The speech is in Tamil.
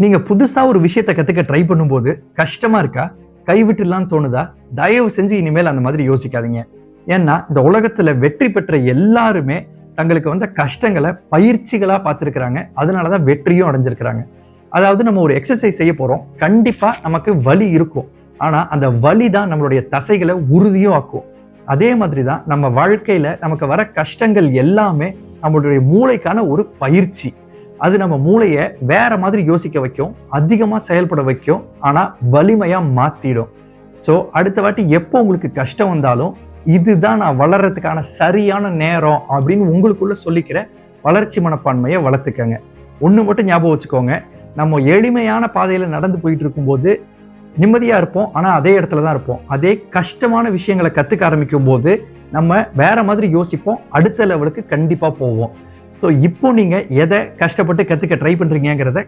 நீங்கள் புதுசாக ஒரு விஷயத்தை கற்றுக்க ட்ரை பண்ணும்போது கஷ்டமாக இருக்கா? கைவிட்டுலாம் தோணுதா? தயவு செஞ்சு இனிமேல் அந்த மாதிரி யோசிக்காதீங்க. ஏன்னா இந்த உலகத்தில் வெற்றி பெற்ற எல்லாருமே தங்களுக்கு வந்த கஷ்டங்களை பயிற்சிகளாக பார்த்துருக்குறாங்க. அதனால தான் வெற்றியும் அடைஞ்சிருக்கிறாங்க. அதாவது நம்ம ஒரு எக்ஸசைஸ் செய்ய போகிறோம் கண்டிப்பாக நமக்கு வலி இருக்கும். ஆனால் அந்த வலி தான் நம்மளுடைய தசைகளை உறுதியும் ஆக்கும். அதே மாதிரி தான் நம்ம வாழ்க்கையில் நமக்கு வர கஷ்டங்கள் எல்லாமே நம்மளுடைய மூளைக்கான ஒரு பயிற்சி. அது நம்ம மூளையை வேற மாதிரி யோசிக்க வைக்கும் அதிகமாக செயல்பட வைக்கும் ஆனால் வலிமையாக மாற்றிடும் ஸோ அடுத்த வாட்டி எப்போ உங்களுக்கு கஷ்டம் வந்தாலும் இதுதான் நான் வளர்றதுக்கான சரியான நேரம் அப்படின்னு உங்களுக்குள்ள சொல்லிக்கிற வளர்ச்சி மனப்பான்மையை வளர்த்துக்கங்க. ஒன்று மட்டும் ஞாபகம் வச்சுக்கோங்க. நம்ம எளிமையான பாதையில் நடந்து போயிட்டு இருக்கும்போது நிம்மதியாக இருப்போம் ஆனால் அதே இடத்துல தான் இருப்போம். அதே கஷ்டமான விஷயங்களை கற்றுக்க ஆரம்பிக்கும் போது நம்ம வேற மாதிரி யோசிப்போம் அடுத்த லெவலுக்கு கண்டிப்பாக போவோம். ஸோ இப்போ நீங்கள் எதை கஷ்டப்பட்டு கற்றுக்க ட்ரை பண்ணுறீங்கிறத